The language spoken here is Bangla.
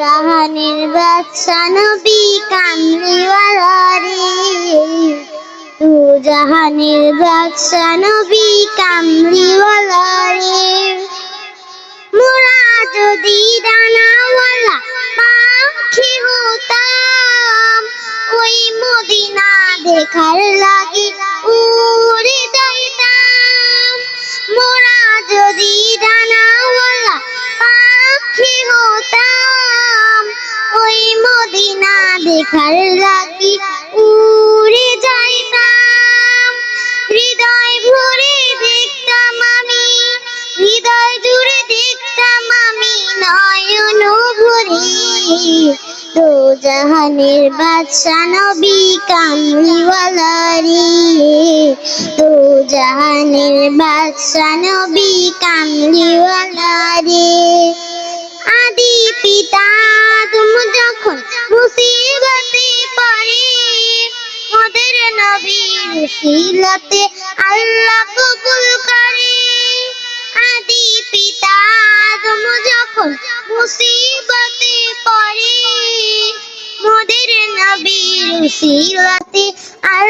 জাহানের বাদশা নবী তো জাহানের বাদশা নবী মোরা যদি ডানাওয়ালা পাখি হতাম, ওই মদিনা দেখার লাগে উড়ে যাইতাম। মোরা যদি দেখার উড়ে যাইতাম হৃদয় ভরে দেখতাম আমি, হৃদয় জুড়ে দেখতাম আমি নয়ন ভরে। তো জাহানের বাদশা নবী কামলিওয়ালা রে তো জাহানের নবী কামলিওয়ালা রে আদি পিতা নবীর শিলতে আল্লাহ কবুল করে। আদি পিতা তুম যখন মুসিবতে পড়ে, মোদের নবীর শিলতে আল্লাহ